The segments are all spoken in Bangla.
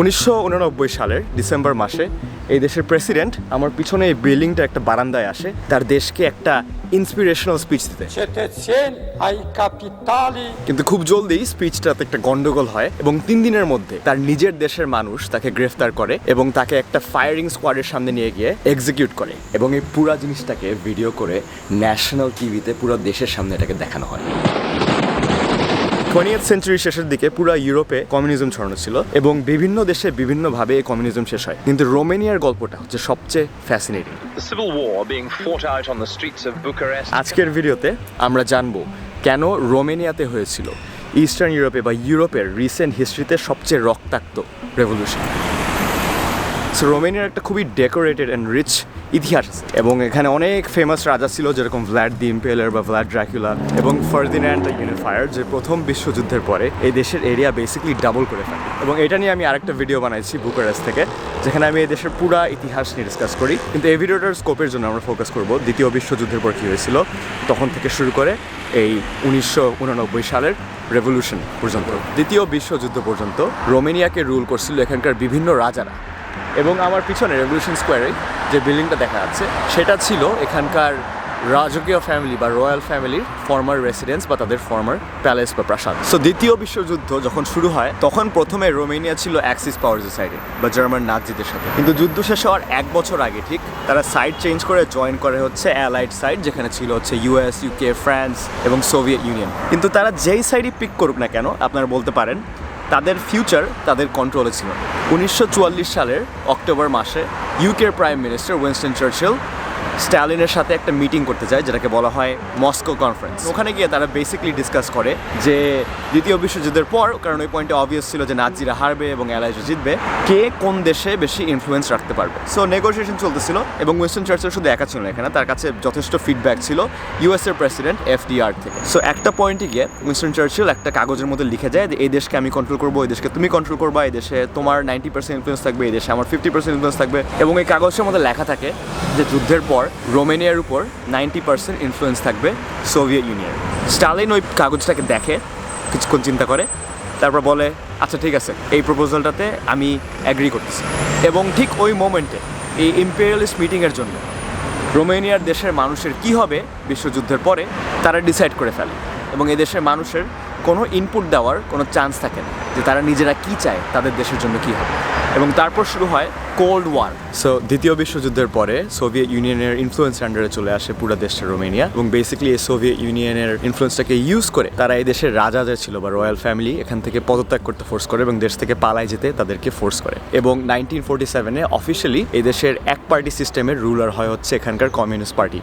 উনিশশো উননব্বই সালের ডিসেম্বর মাসে এই দেশের প্রেসিডেন্ট আমার পিছনে এই বিল্ডিংটা একটা বারান্দায় আসে। তার দেশকে একটা ইন্সপিরেশনাল স্পিচ দিতে। কিন্তু খুব জলদি স্পিচটাতে একটা গন্ডগোল হয় এবং তিন দিনের মধ্যে তার নিজের দেশের মানুষ তাকে গ্রেফতার করে এবং তাকে একটা ফায়ারিং স্কোয়াডের সামনে নিয়ে গিয়ে এক্সিকিউট করে এবং এই পুরা জিনিসটাকে ভিডিও করে ন্যাশনাল টিভিতে পুরো দেশের সামনে এটাকে দেখানো হয়। টোয়েন্টি সেঞ্চুরি শেষের দিকে পুরো ইউরোপে কমিউনিজম ছড়ানো ছিল এবং বিভিন্ন দেশে বিভিন্নভাবে এই কমিউনিজম শেষ হয়। কিন্তু রোমেনিয়ার গল্পটা হচ্ছে সবচেয়ে ফ্যাসিনেটিং. আজকের ভিডিওতে আমরা জানব কেন রোমেনিয়াতে হয়েছিল ইস্টার্ন ইউরোপে বা ইউরোপের রিসেন্ট হিস্ট্রিতে সবচেয়ে রক্তাক্ত রেভলিউশন সো রোমেনিয়ার একটা খুবই ডেকোরেটেড অ্যান্ড রিচ ইতিহাস আছে। এবং এখানে অনেক ফেমাস রাজা ছিল, যেরকম ভ্ল্যাড দি ইম্পেলার বা ভ্ল্যাড ড্রাকুলা এবং ফার্দিন্যান্ড ইউনিফায়ার যে প্রথম বিশ্বযুদ্ধের পরে এই দেশের এরিয়া বেসিকলি ডাবল করে ফেলে। এবং এটা নিয়ে আমি আরেকটা ভিডিও বানাইছি বুকারেস্ট থেকে, যেখানে আমি এই দেশের পুরা ইতিহাস নিয়ে ডিসকাস করি। কিন্তু এই ভিডিওটার স্কোপের জন্য আমরা ফোকাস করব দ্বিতীয় বিশ্বযুদ্ধের পর কী হয়েছিল, তখন থেকে শুরু করে এই উনিশশো উননব্বই সালের রেভলিউশন পর্যন্ত। দ্বিতীয় বিশ্বযুদ্ধ পর্যন্ত রোমেনিয়াকে রুল করছিল এখানকার বিভিন্ন রাজারা। এবং আমার পিছনে রেভলিউশন স্কোয়ারে যে বিল্ডিংটা দেখা যাচ্ছে, সেটা ছিল এখানকার রাজকীয় ফ্যামিলি বা রয়্যাল ফ্যামিলির ফর্মার রেসিডেন্স বা তাদের ফর্মার প্যালেস বা প্রাসাদ। সো দ্বিতীয় বিশ্বযুদ্ধ যখন শুরু হয়, তখন প্রথমে রোমেনিয়া ছিল অ্যাক্সিস পাওয়ার্সের সাইডে বা জার্মান নাজিদের সাথে। কিন্তু যুদ্ধ শেষ হওয়ার এক বছর আগে ঠিক, তারা সাইড চেঞ্জ করে জয়েন করে হচ্ছে অ্যালাইড সাইড যেখানে ছিল হচ্ছে ইউএস ইউকে ফ্রান্স এবং সোভিয়েত ইউনিয়ন কিন্তু তারা যেই সাইডই পিক করুক না কেন, আপনারা বলতে পারেন তাদের ফিউচার তাদের কন্ট্রোলে ছিল। উনিশশো চুয়াল্লিশ সালের অক্টোবর মাসে ইউকের প্রাইম মিনিস্টার উইনস্টন চার্চিল স্ট্যালিনের সাথে একটা মিটিং করতে যায় যেটাকে বলা হয় মস্কো কনফারেন্স। ওখানে গিয়ে তারা বেসিক্যালি ডিসকাস করে যে দ্বিতীয় বিশ্বযুদ্ধের পর, কারণ ওই পয়েন্টে অবভিয়াস ছিল যে নাজিরা হারবে এবং অ্যালাইজও জিতবে, কে কোন দেশে বেশি ইনফ্লুয়েন্স রাখতে পারবে। সো নেগোসিয়েশন চলতেছিল এবং উইনস্টন চার্চিল শুধু একা ছিল না এখানে, তার কাছে যথেষ্ট ফিডব্যাক ছিল ইউএস এর প্রেসিডেন্ট এফডিআর থেকে। সো একটা পয়েন্টে গিয়ে উইনস্টন চার্চিল একটা কাগজের মধ্যে লিখে যায় যে, এই দেশকে আমি কন্ট্রোল করব, এই দেশকে তুমি কন্ট্রোল করবা, এই দেশে তোমার নাইনটি পার্সেন্ট ইনফ্লুয়েন্স থাকবে, এই দেশে আমার ফিফটি পার্সেন্ট ইনফ্লুয়েন্স থাকবে। এবং এই কাগজের মধ্যে লেখা থাকে যে যুদ্ধের পর রোমেনিয়ার উপর নাইনটি পার্সেন্ট ইনফ্লুয়েন্স থাকবে সোভিয়েত ইউনিয়ন স্টালিন ওই কাগজটাকে দেখে, কিছুক্ষণ চিন্তা করে, তারপর বলে আচ্ছা ঠিক আছে, এই প্রপোজালটাতে আমি অ্যাগ্রি করতেছি। এবং ঠিক ওই মোমেন্টে এই ইম্পেরিয়ালিস্ট মিটিংয়ের জন্য, রোমেনিয়ার দেশের মানুষের কি হবে বিশ্বযুদ্ধের পরে, তারা ডিসাইড করে ফেলে। এবং এই দেশের মানুষের কোনো ইনপুট দেওয়ার কোনো চান্স থাকে না যে তারা নিজেরা কি চায়, তাদের দেশের জন্য কি হবে। এবং তারপর শুরু হয় কোল্ড ওয়ার সো দ্বিতীয় বিশ্বযুদ্ধের পরে সোভিয়েত ইউনিয়নের ইনফ্লুয়েন্স আন্ডারে চলে আসে পুরো দেশটা রোমেনিয়া এবং বেসিক্যালি এই সোভিয়েত ইউনিয়নের ইনফ্লুয়েন্সটাকে ইউজ করে তারা এই দেশের রাজা যে ছিল বা রয়্যাল ফ্যামিলি এখান থেকে পদত্যাগ করতে ফোর্স করে এবং দেশ থেকে পালায় যেতে তাদেরকে ফোর্স করে। এবং নাইনটিন ফোর্টি সেভেনে অফিসিয়ালি এই দেশের এক পার্টি সিস্টেমের রুলার হয় হচ্ছে এখানকার কমিউনিস্ট পার্টি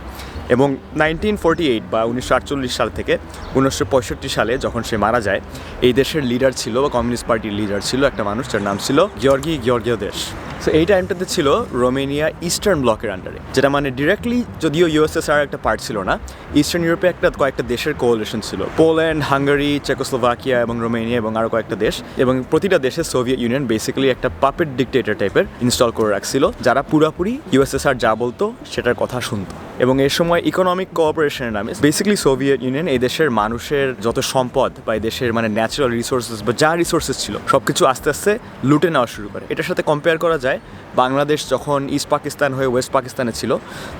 এবং নাইনটিন ফোর্টি এইট বা উনিশশো আটচল্লিশ সাল থেকে উনিশশো পঁয়ষট্টি সালে যখন সে মারা যায়, এই দেশের লিডার ছিল বা কমিউনিস্ট পার্টির লিডার ছিল একটা মানুষ যার নাম ছিল গিয়র্গি গিয়র্গীয় দেশ সো এই টাইমটাতে ছিল রোমেনিয়া ইস্টার্ন ব্লকের আন্ডারে যেটা মানে ডিরেক্টলি যদিও ইউএসএসআর একটা পার্ট ছিল না ইস্টার্ন ইউরোপে একটা কয়েকটা দেশের কোঅলিশন ছিল। পোল্যান্ড হাঙ্গারি চেকোস্লোভাকিয়া এবং রোমেনিয়া এবং আরও কয়েকটা দেশ এবং প্রতিটা দেশে সোভিয়েত ইউনিয়ন বেসিক্যালি একটা পাপেট ডিকটেটর টাইপের ইনস্টল করে রাখছিল, যারা পুরাপুরি ইউএসএসআর যা বলতো সেটার কথা শুনতো। এবং এই সময় ইকোনমিক কোঅপারেশনের নামে বেসিক্যালি সোভিয়েত ইউনিয়ন এই দেশের মানুষের যত সম্পদ বা এই দেশের মানে ন্যাচারাল রিসোর্সেস বা যা রিসোর্সেস ছিল সব কিছু আস্তে আস্তে লুটে নেওয়া শুরু করে। এটার সাথে কম্পেয়ার করা যায়, বাংলাদেশ যখন ইস্ট পাকিস্তান হয়ে ওয়েস্ট পাকিস্তানে ছিল,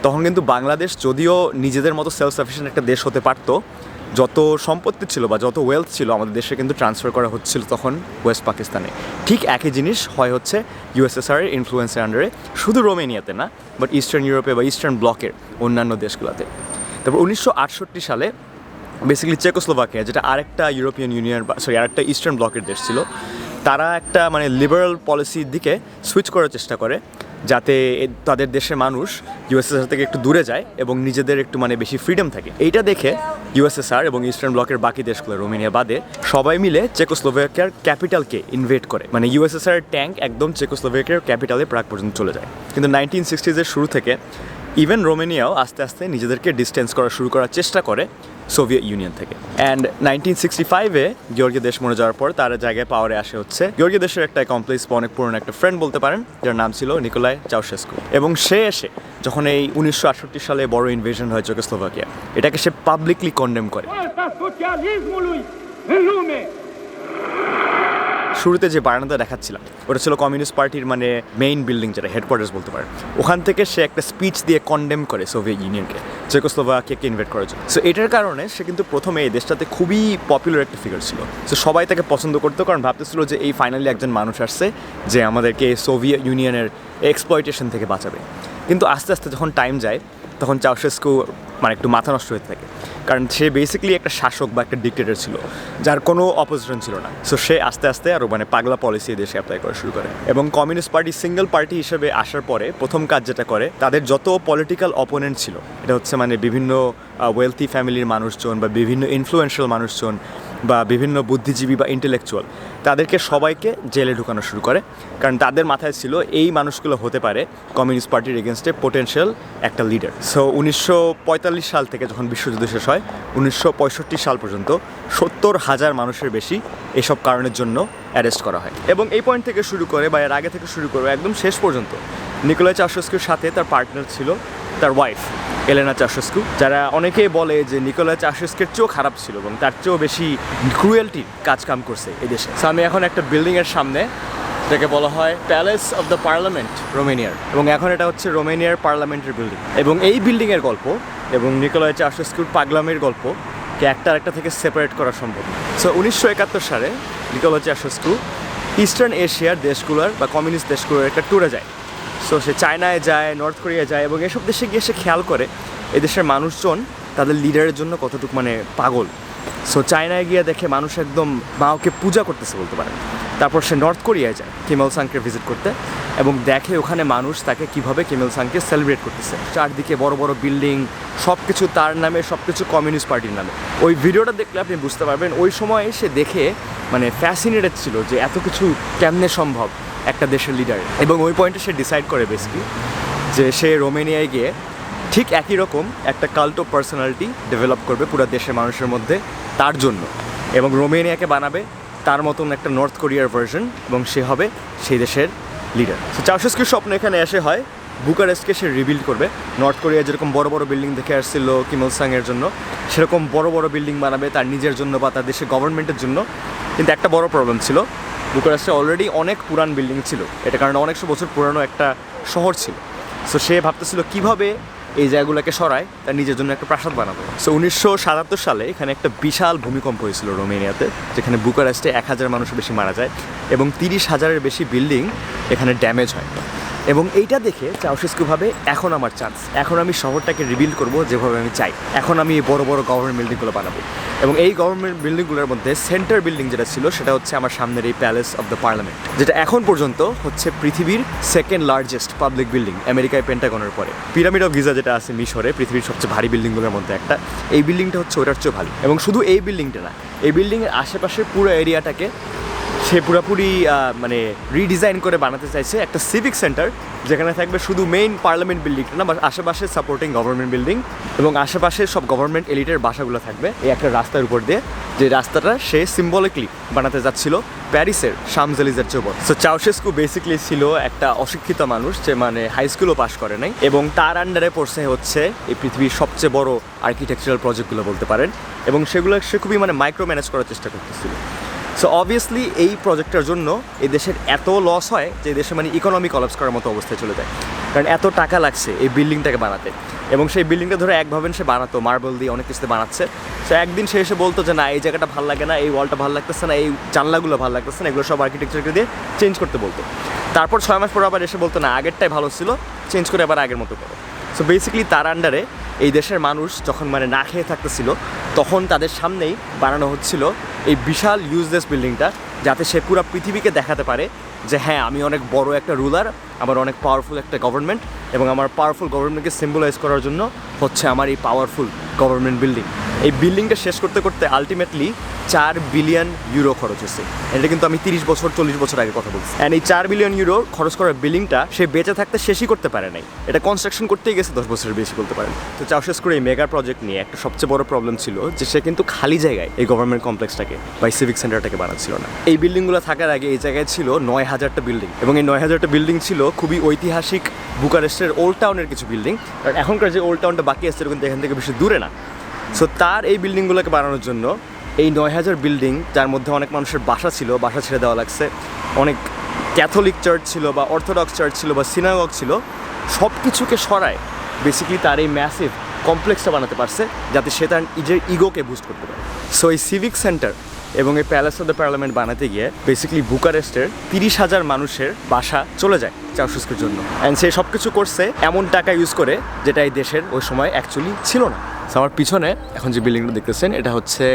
তখন কিন্তু বাংলাদেশ যদিও নিজেদের মতো সেলফ সাফিসিয়েন্ট একটা দেশ হতে পারতো যত সম্পত্তি ছিল বা যত ওয়েলথ ছিল আমাদের দেশে কিন্তু ট্রান্সফার করা হচ্ছিল তখন ওয়েস্ট পাকিস্তানে ঠিক একই জিনিস হয় হচ্ছে ইউএসএসআর এর ইনফ্লুয়েন্সের আন্ডারে শুধু রোমেনিয়াতে না বাট ইস্টার্ন ইউরোপে বা ইস্টার্ন ব্লকের অন্যান্য দেশগুলোতে। তারপর উনিশশো আটষট্টি সালে বেসিক্যালি চেকোস্লোভাকিয়া যেটা আরেকটা ইউরোপিয়ান ইউনিয়ন বা সরি আরেকটা ইস্টার্ন ব্লকের দেশ ছিল, তারা একটা মানে লিবারাল পলিসির দিকে সুইচ করার চেষ্টা করে। যাতে তাদের দেশের মানুষ ইউএসএসআর থেকে একটু দূরে যায় এবং নিজেদের একটু মানে বেশি ফ্রিডম থাকে। এইটা দেখে ইউএসএসআর এবং ইস্টার্ন ব্লকের বাকি দেশগুলো, রোমেনিয়া বাদে, সবাই মিলে চেকোস্লোভাকিয়ার ক্যাপিটালকে ইনভেট করে। মানে ইউএসএসআর ট্যাঙ্ক একদম চেকোস্লোভাকিয়ার ক্যাপিটালে প্রাগ পর্যন্ত চলে যায়। কিন্তু নাইনটিন সিক্সটিজের শুরু থেকে ইভেন রোমেনিয়াও আস্তে আস্তে নিজেদেরকে ডিস্টেন্স করা শুরু করার চেষ্টা করে। সোভিয়েত ইউনিয়ন থেকে। অ্যান্ড নাইনটিন সিক্সটি ফাইভে গিয়র্গি দেশ মরে যাওয়ার পর তার জায়গায় পাওয়ারে আসে হচ্ছে গিয়র্গি দেশের একটা কমপ্লেক্স অনেক পুরনো একটা ফ্রেন্ড বলতে পারেন, যার নাম ছিল নিকোলাই চাউশেস্কু এবং সে এসে যখন এই উনিশশো আটষট্টি সালে বড় ইনভেশন হয় চোখে স্লোভাকিয়া এটাকে সে পাবলিকলি কন্ডেম করে। শুরুতে যে বারান্দা দেখাচ্ছিলাম, ওটা ছিল কমিউনিস্ট পার্টির মানে মেইন বিল্ডিং যেটা হেডকোয়ার্টার্স বলতে পারে ওখান থেকে সে একটা স্পিচ দিয়ে কন্ডেম করে সোভিয়েত ইউনিয়নকে চেকোস্লোভাকিয়াকে ইনভাইট করার জন্য। সো এটার কারণে সে কিন্তু প্রথমে এই দেশটাতে খুবই পপুলার একটা ফিগার ছিল। সো সবাই তাকে পছন্দ করতো, কারণ ভাবতেছিল যে এই ফাইনালি একজন মানুষ আসছে যে আমাদেরকে সোভিয়েত ইউনিয়নের এক্সপ্লয়টেশন থেকে বাঁচাবে। কিন্তু আস্তে আস্তে যখন টাইম যায় তখন চাউশেস্কু মানে একটু মাথা নষ্ট হয়ে থাকে। কারণ সে বেসিক্যালি একটা শাসক বা একটা ডিক্টেটর ছিল, যার কোনো অপোজিশন ছিল না। সো সে আস্তে আস্তে আরও মানে পাগলা পলিসি দেশে অ্যাপ্লাই করা শুরু করে। এবং কমিউনিস্ট পার্টি সিঙ্গেল পার্টি হিসেবে আসার পরে প্রথম কাজ যেটা করে, তাদের যত পলিটিক্যাল অপোনেন্ট ছিল, এটা হচ্ছে মানে বিভিন্ন ওয়েলথি ফ্যামিলির মানুষজন বা বিভিন্ন ইনফ্লুয়েন্সিয়াল মানুষজন বা বিভিন্ন বুদ্ধিজীবী বা ইন্টেলেকচুয়াল তাদেরকে সবাইকে জেলে ঢুকানো শুরু করে। কারণ তাদের মাথায় ছিল এই মানুষগুলো হতে পারে কমিউনিস্ট পার্টির এগেনস্টে পোটেনশিয়াল একটা লিডার সো উনিশশো পঁয়তাল্লিশ সাল থেকে যখন বিশ্বযুদ্ধ শেষ হয় উনিশশো পঁয়ষট্টি সাল পর্যন্ত সত্তর হাজার মানুষের বেশি এসব কারণের জন্য অ্যারেস্ট করা হয়। এবং এই পয়েন্ট থেকে শুরু করে বা এর আগে থেকে শুরু করে একদম শেষ পর্যন্ত নিকোলাই চাষস্কুর সাথে তার পার্টনার ছিল তার ওয়াইফ এলেনা চাষস্কু যারা অনেকেই বলে যে নিকোলা চাষস্কের চেয়েও খারাপ ছিল এবং তার চেয়েও বেশি ক্রুয়েলটি কাজ কাম করছে এই দেশে। So, আমি এখন একটা বিল্ডিংয়ের সামনে, যেটাকে বলা হয় প্যালেস অফ দ্য পার্লামেন্ট রোমেনিয়ার এবং এখন এটা হচ্ছে রোমেনিয়ার পার্লামেন্টের বিল্ডিং এবং এই বিল্ডিংয়ের গল্প এবং নিকোলয় চাষস্কুর পাগলামের গল্প কে একটা আরেকটা থেকে সেপারেট করা সম্ভব। সো উনিশশো একাত্তর সালে নিকোলয় চাষস্কু ইস্টার্ন এশিয়ার দেশগুলোর বা কমিউনিস্ট দেশগুলোর একটা ট্যুরে যায়। সো সে চায়নায় যায় নর্থ কোরিয়া যায় এবং এসব দেশে গিয়ে সে খেয়াল করে এই দেশের মানুষজন তাদের লিডারের জন্য কতটুকু মানে পাগল। সো চায়নায় গিয়ে দেখে মানুষ একদম মাওকে পূজা করতেছে বলতে পারে তারপর সে নর্থ কোরিয়ায় যায় কিমেল সাংকে ভিজিট করতে এবং দেখে ওখানে মানুষ তাকে কীভাবে কিমেল সাংকে সেলিব্রেট করতেছে। চারদিকে বড় বড় বিল্ডিং সব কিছু তার নামে সব কিছু কমিউনিস্ট পার্টির নামে। ওই ভিডিওটা দেখলে আপনি বুঝতে পারবেন, ওই সময় সে দেখে মানে ফ্যাসিনেটেড ছিল যে এত কিছু কেমনে সম্ভব একটা দেশের লিডার এবং ওই পয়েন্টে সে ডিসাইড করে বেসিকলি যে সে রোমেনিয়ায় গিয়ে ঠিক একই রকম একটা কাল্টো পার্সোনালিটি ডেভেলপ করবে পুরো দেশের মানুষের মধ্যে তার জন্য। এবং রোমেনিয়াকে বানাবে তার মতন একটা নর্থ কোরিয়ার ভার্সন এবং সে হবে সেই দেশের লিডার সো চাউশেস্কির স্বপ্ন এখানে এসে হয় বুকারেস্টকে সে রিবিল্ড করবে। নর্থ কোরিয়া যেরকম বড় বড় বিল্ডিং দেখে আসছিল কিমল সাংয়ের জন্য, সেরকম বড় বড় বিল্ডিং বানাবে তার নিজের জন্য বা তার দেশের গভর্নমেন্টের জন্য। কিন্তু একটা বড় প্রবলেম ছিল বুকারেস্টে অলরেডি অনেক পুরান বিল্ডিং ছিল। এটা কারণে অনেকশো বছর পুরানো একটা শহর ছিল। সো সে ভাবতেছিল কীভাবে এই জায়গাগুলোকে সরায়, তার নিজের জন্য একটা প্রাসাদ বানাবো। সো উনিশশো সাতাত্তর সালে এখানে একটা বিশাল ভূমিকম্প হয়েছিল রোমেনিয়াতে, যেখানে বুকারেস্টে এক হাজার মানুষের বেশি মারা যায় এবং তিরিশ হাজারের বেশি বিল্ডিং এখানে ড্যামেজ হয়। এবং এইটা দেখে চাউশেস্কু ভাবে, এখন আমার চান্স এখন আমি শহরটাকে রিবিল্ড করব যেভাবে আমি চাই। এখন আমি এই বড় বড় গভর্নমেন্ট বিল্ডিংগুলো বানাবো। এবং এই গভর্নমেন্ট বিল্ডিংগুলোর মধ্যে সেন্টার বিল্ডিং যেটা ছিল, সেটা হচ্ছে আমার সামনের এই প্যালেস অফ দ্য পার্লামেন্ট যেটা এখন পর্যন্ত হচ্ছে পৃথিবীর সেকেন্ড লার্জেস্ট পাবলিক বিল্ডিং আমেরিকায় পেন্টাগনের পরে পিরামিড অফ গিজা যেটা আছে মিশরে, পৃথিবীর সবচেয়ে ভারী বিল্ডিংগুলোর মধ্যে একটা। এই বিল্ডিংটা হচ্ছে ওটার চেয়ে ভালো। এবং শুধু এই বিল্ডিংটা না, এই বিল্ডিংয়ের আশেপাশের পুরো এরিয়াটাকে সে পুরোপুরি মানে রিডিজাইন করে বানাতে চাইছে একটা সিভিক সেন্টার যেখানে থাকবে শুধু মেইন পার্লামেন্ট বিল্ডিংটা না, বা আশেপাশে সাপোর্টিং গভর্নমেন্ট বিল্ডিং এবং আশেপাশে সব গভর্নমেন্ট এলিটের বাসাগুলো থাকবে এই একটা রাস্তার উপর দিয়ে, যে রাস্তাটা সে সিম্বলিকলি বানাতে যাচ্ছিল প্যারিসের শামজেলিজের চেয়ে বড় সো চাউশেস্কু বেসিকলি ছিল একটা অশিক্ষিত মানুষ, যে মানে হাই স্কুলও পাশ করে নাই এবং তার আন্ডারে পড়ছে হচ্ছে এই পৃথিবীর সবচেয়ে বড় আর্কিটেকচারাল প্রজেক্টগুলো বলতে পারেন এবং সেগুলো সে খুবই মানে মাইক্রো ম্যানেজ করার চেষ্টা করতেছিল। সো অবভিয়াসলি এই প্রজেক্টটার জন্য এই দেশের এত লস হয় যে দেশে মানে ইকোনমি কলাপস করার মতো অবস্থায় চলে যায়। কারণ এত টাকা লাগছে এই বিল্ডিংটাকে বানাতে। এবং সেই বিল্ডিংটা ধরে এক ভাবেন সে বানাতো মার্বেল দিয়ে অনেক কিছুতে বানাচ্ছে। সে একদিন সে এসে বলতো যে, না, এই জায়গাটা ভালো লাগে না, এই ওয়ালটা ভালো লাগতেছে না, এই জানলাগুলো ভালো লাগতেছে না, এগুলো সব আর্কিটেকচারকে দিয়ে চেঞ্জ করতে বলতো। তারপর ছয় মাস পর আবার এসে বলতো, না, আগেরটাই ভালো ছিল চেঞ্জ করে আবার আগের মতো করো। সো বেসিক্যালি তার আন্ডারে এই দেশের মানুষ যখন মানে না খেয়ে থাকতেছিল, তখন তাদের সামনেই বানানো হচ্ছিল এই বিশাল ইউজলেস বিল্ডিংটা যাতে সে পুরো পৃথিবীকে দেখাতে পারে যে হ্যাঁ আমি অনেক বড় একটা রুলার আমার অনেক পাওয়ারফুল একটা গভর্নমেন্ট এবং আমার পাওয়ারফুল গভর্নমেন্টকে সিম্বলাইজ করার জন্য হচ্ছে আমার এই পাওয়ারফুল গভর্নমেন্ট বিল্ডিং এই বিল্ডিংটা শেষ করতে করতে আলটিমেটলি চার বিলিয়ন ইউরো খরচ হয়েছে। এটা কিন্তু আমি তিরিশ বছর, চল্লিশ বছর আগে কথা বলছি। অ্যান্ড এই চার বিলিয়ন ইউরো খরচ করার বিল্ডিংটা সে বেঁচে থাকতে শেষই করতে পারে নাই। এটা কনস্ট্রাকশন করতেই গেছে দশ বছরের বেশি বলতে পারেন। তো চাও শেষ করে এই মেগা প্রজেক্ট নিয়ে একটা সবচেয়ে বড় প্রবলেম ছিল যে সে কিন্তু খালি জায়গায় এই গভর্নমেন্ট কমপ্লেক্সটাকে বা সিভিক সেন্টারটাকে বানাচ্ছিল না। এই বিল্ডিংগুলো থাকার আগে এই জায়গায় ছিল নয় হাজারটা বিল্ডিং এবং এই নয় হাজারটা বিল্ডিং ছিল খুবই ঐতিহাসিক বুকারেস্টের ওল্ড টাউনের কিছু বিল্ডিং আর এখনকার যে ওল্ড টাউনটা বাকি আছে কিন্তু এখান থেকে বেশি দূরে না। সো তার এই বিল্ডিংগুলোকে বানানোর জন্য এই নয় হাজার বিল্ডিং যার মধ্যে অনেক মানুষের বাসা ছিল, বাসা ছেড়ে দেওয়া লাগছে। অনেক ক্যাথলিক চার্চ ছিল বা অর্থোডক্স চার্চ ছিল বা সিনাগক ছিল সব কিছুকে সরায় বেসিক্যালি তার এই ম্যাসিভ কমপ্লেক্সটা বানাতে পারছে, যাতে সে তার নিজের ইগোকে বুস্ট করতে পারে। সো এই সিভিক সেন্টার এবং এই প্যালেস অফ দ্য পার্লামেন্ট বানাতে গিয়ে বেসিক্যালি বুকারেস্টের তিরিশ হাজার মানুষের বাসা চলে যায় চাউশুস্কের জন্য। অ্যান্ড সে সব কিছু করছে এমন টাকা ইউজ করে, যেটা এই দেশের ওই সময় অ্যাকচুয়ালি ছিল না। আমার পিছনে এখন যে বিল্ডিংটা দেখতেছেন এটা হচ্ছে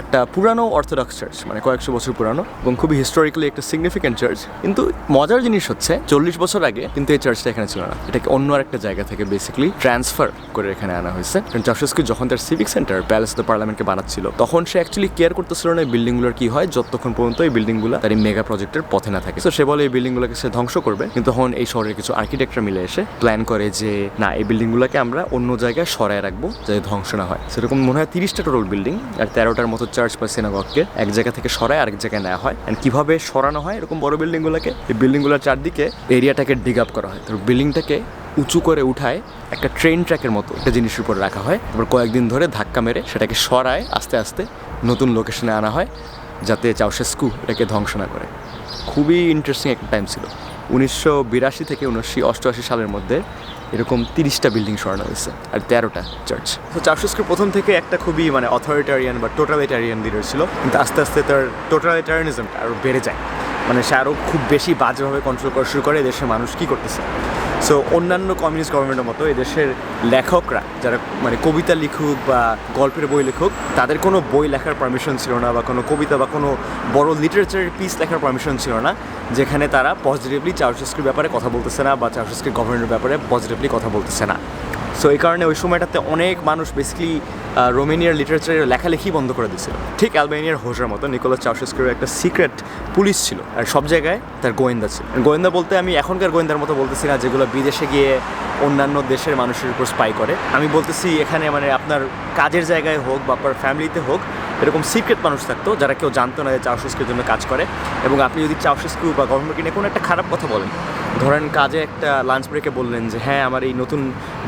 একটা পুরানো অর্থোডক্স চার্চ মানে কয়েকশো বছর পুরানো এবং খুবই হিস্টোরিক্যালি একটা সিগনিফিক্যান্ট চার্চ কিন্তু মজার জিনিস হচ্ছে চল্লিশ বছর আগে কিন্তু এই চার্চটা এখানে ছিল না এটাকে অন্য একটা জায়গা থেকে বেসিক্যালি ট্রান্সফার করে এখানে আনা হয়েছে কারণ চার্চেসকে যখন তার সিভিক সেন্টার প্যালেস দ্য পার্লামেন্টকে বানাচ্ছিল তখন সে অ্যাকচুয়ালি কেয়ার করতেছিল না এই বিল্ডিংগুলোর কি হয় যতক্ষণ পর্যন্ত এই বিল্ডিংগুলো তার এই মেগা প্রজেক্টের পথে না থাকে তো সে বলে এই বিল্ডিংগুলোকে সে ধ্বংস করবে কিন্তু তখন এই শহরের কিছু আর্কিটেক্টরা মিলে এসে প্ল্যান করে যে না এই বিল্ডিংগুলোকে আমরা অন্য জায়গায় সরায় রাখব যাতে ধ্বংস না হয়। সেরকম মনে হয় তিরিশটা টোটাল বিল্ডিং আর তেরোটার মতো চার্চ বা সিনাগগকে এক জায়গা থেকে সরায়, আরেক জায়গায় নেওয়া হয়। অ্যান্ড কীভাবে সরানো হয়, এরকম বড় বিল্ডিংগুলোকে এই বিল্ডিংগুলোর চারদিকে এরিয়াটাকে ডিগ আপ করা হয়। তো বিল্ডিংটাকে উঁচু করে উঠায় একটা ট্রেন ট্র্যাকের মতো একটা জিনিসের উপর রাখা হয়। তারপর কয়েকদিন ধরে ধাক্কা মেরে সেটাকে সরায়, আস্তে আস্তে নতুন লোকেশনে আনা হয়, যাতে চাউশেস্কু এটাকে ধ্বংস না করে। খুবই ইন্টারেস্টিং একটা টাইম ছিল। উনিশশো বিরাশি থেকে উনিশশো অষ্টআশি সালের মধ্যে এরকম তিরিশটা বিল্ডিং সরানো হয়েছে আর তেরোটা চার্চ তো চার্চেসকে প্রথম থেকে একটা খুবই মানে অথরিটারিয়ান বা টোটালিটারিয়ান লিডার ছিল, কিন্তু আস্তে আস্তে তার টোটালিটারিয়ানিজমটা আরও বেড়ে যায়। মানে সে আরও খুব বেশি বাজেভাবে কন্ট্রোল করা শুরু করে দেশের মানুষ কী করতেছে? সো অন্যান্য কমিউনিস্ট গভর্নমেন্টের মতো এদেশের দেশের লেখকরা, যারা মানে কবিতা লিখুক বা গল্পের বই লিখুক, তাদের কোনো বই লেখার পারমিশন ছিল না বা কোনো কবিতা বা কোনো বড় লিটারেচারের পিস লেখার পারমিশন ছিল না, যেখানে তারা পজিটিভলি চার্চেস্কির ব্যাপারে কথা বলতেছে না বা চার্চেস্কির গভর্নমেন্টের ব্যাপারে পজিটিভলি কথা বলতেছে না। সো এই কারণে ওই সময়টাতে অনেক মানুষ বেসিক্যালি রোমেনিয়ার লিটারেচারের লেখালেখি বন্ধ করে দিয়েছিল। ঠিক অ্যালবেনিয়ার হোসের মতো নিকোলাস চাউসেস্কের একটা সিক্রেট পুলিশ ছিল আর সব জায়গায় তার গোয়েন্দা ছিল। গোয়েন্দা বলতে আমি এখনকার গোয়েন্দার মতো বলতেছি না, যেগুলো বিদেশে গিয়ে অন্যান্য দেশের মানুষের উপর স্পাই করে। আমি বলতেছি এখানে মানে আপনার কাজের জায়গায় হোক বা আপনার ফ্যামিলিতে হোক এরকম সিক্রেট মানুষ থাকতো, যারা কেউ জানতো না যে চাউশেস্কের জন্য কাজ করে। এবং আপনি যদি চাউশেস্কু বা গভর্নমেন্টকে নিয়ে কোনো একটা খারাপ কথা বলেন, ধরেন কাজে একটা লাঞ্চ ব্রেকে বললেন যে হ্যাঁ আমার এই নতুন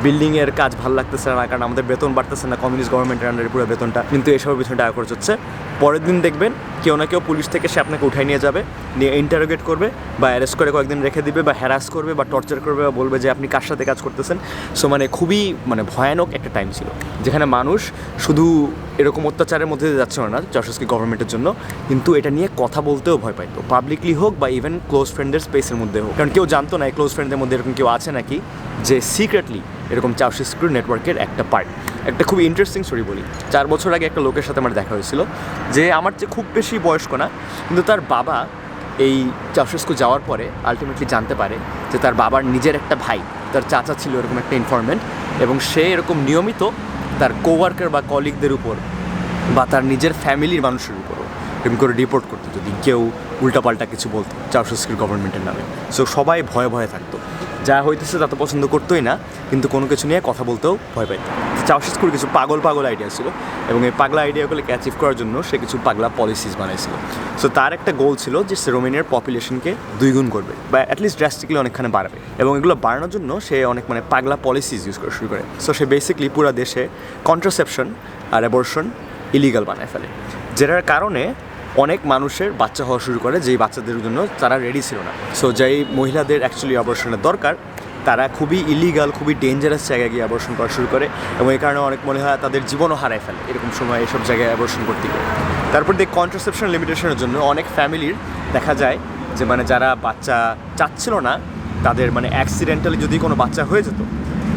বিল্ডিংয়ের কাজ ভালো লাগতেছে না, কারণ আমাদের বেতন বাড়তেছে না কমিউনিস্ট গভর্নমেন্টের আন্ডারে পুরো বেতনটা। কিন্তু এসবের পিছনে টাকা খরচ হচ্ছে। পরের দিন দেখবেন কেউ না কেউ পুলিশ থেকে সে আপনাকে উঠাই নিয়ে যাবে, নিয়ে ইন্টারোগেট করবে বা অ্যারেস্ট করে কয়েকদিন রেখে দিবে বা হ্যারাস করবে বা টর্চার করবে বা বলবে যে আপনি কার সাথে কাজ করতেছেন। সো মানে খুবই মানে ভয়ানক একটা টাইম ছিল, যেখানে মানুষ শুধু এরকম অত্যাচারের মধ্যে যাচ্ছিল না চাষস্কি গভর্নমেন্টের জন্য, কিন্তু এটা নিয়ে কথা বলতেও ভয় পাইতো পাবলিকলি হোক বা ইভেন ক্লোজ ফ্রেন্ডের স্পেসের মধ্যে হোক। কারণ কেউ জানতো না ক্লোজ ফ্রেন্ডের মধ্যে এরকম কেউ আছে নাকি যে সিক্রেটলি এরকম চাউশিস্কুর নেটওয়ার্কের একটা পার্ট একটা খুব ইন্টারেস্টিং স্টোরি বলি। চার বছর আগে একটা লোকের সাথে আমার দেখা হয়েছিল, যে আমার যে খুব বেশি বয়স্ক না, কিন্তু তার বাবা এই চাউশেস্কু যাওয়ার পরে আলটিমেটলি জানতে পারে যে তার বাবার নিজের একটা ভাই, তার চাচা ছিল এরকম একটা ইনফরমেন্ট এবং সে এরকম নিয়মিত তার কোওয়ার্কার বা কলিগদের উপর বা তার নিজের ফ্যামিলির মানুষের উপরও এরকম করে রিপোর্ট করতো, যদি কেউ উল্টাপাল্টা কিছু বলতো চাউশেস্কির গভর্নমেন্টের নামে। সো সবাই ভয়ে ভয়ে থাকতো। যা হইতেছে তা তো পছন্দ করতোই না, কিন্তু কোনো কিছু নিয়ে কথা বলতেও ভয় পাইত। পাইতো করে কিছু পাগল পাগল আইডিয়া ছিল, এবং এই পাগলা আইডিয়াগুলোকে অ্যাচিভ করার জন্য সে কিছু পাগলা পলিসিস বানাইছিল। সো তার একটা গোল ছিল যে সে রোমেনিয়ার পপুলেশনকে দুইগুণ করবে, বা অ্যাটলিস্ট ড্রাস্টিকলি অনেকখানে বাড়াবে। এবং এগুলো বাড়ানোর জন্য সে অনেক মানে পাগলা পলিসিস ইউজ করা শুরু করে। সো সে বেসিকলি পুরো দেশে কন্ট্রাসেপশন আর অ্যাবর্শন ইলিগাল বানায় ফেলে। যেটার কারণে অনেক মানুষের বাচ্চা হওয়া শুরু করে যেই বাচ্চাদের জন্য তারা রেডি ছিল না। সো যেই মহিলাদের অ্যাকচুয়ালি অপারেশনের দরকার, তারা খুবই ইলিগাল খুবই ডেঞ্জারাস জায়গায় গিয়ে অপারেশন করা শুরু করে এবং এই কারণে অনেক মনে হয় তাদের জীবনও হারায় ফেলে এরকম সময় এসব জায়গায় অপারেশন করতে গিয়ে। তারপর দিয়ে কন্ট্রাসেপশন লিমিটেশনের জন্য অনেক ফ্যামিলির দেখা যায় যে মানে যারা বাচ্চা চাচ্ছিল না, তাদের মানে অ্যাক্সিডেন্টালি যদি কোনো বাচ্চা হয়ে যেত,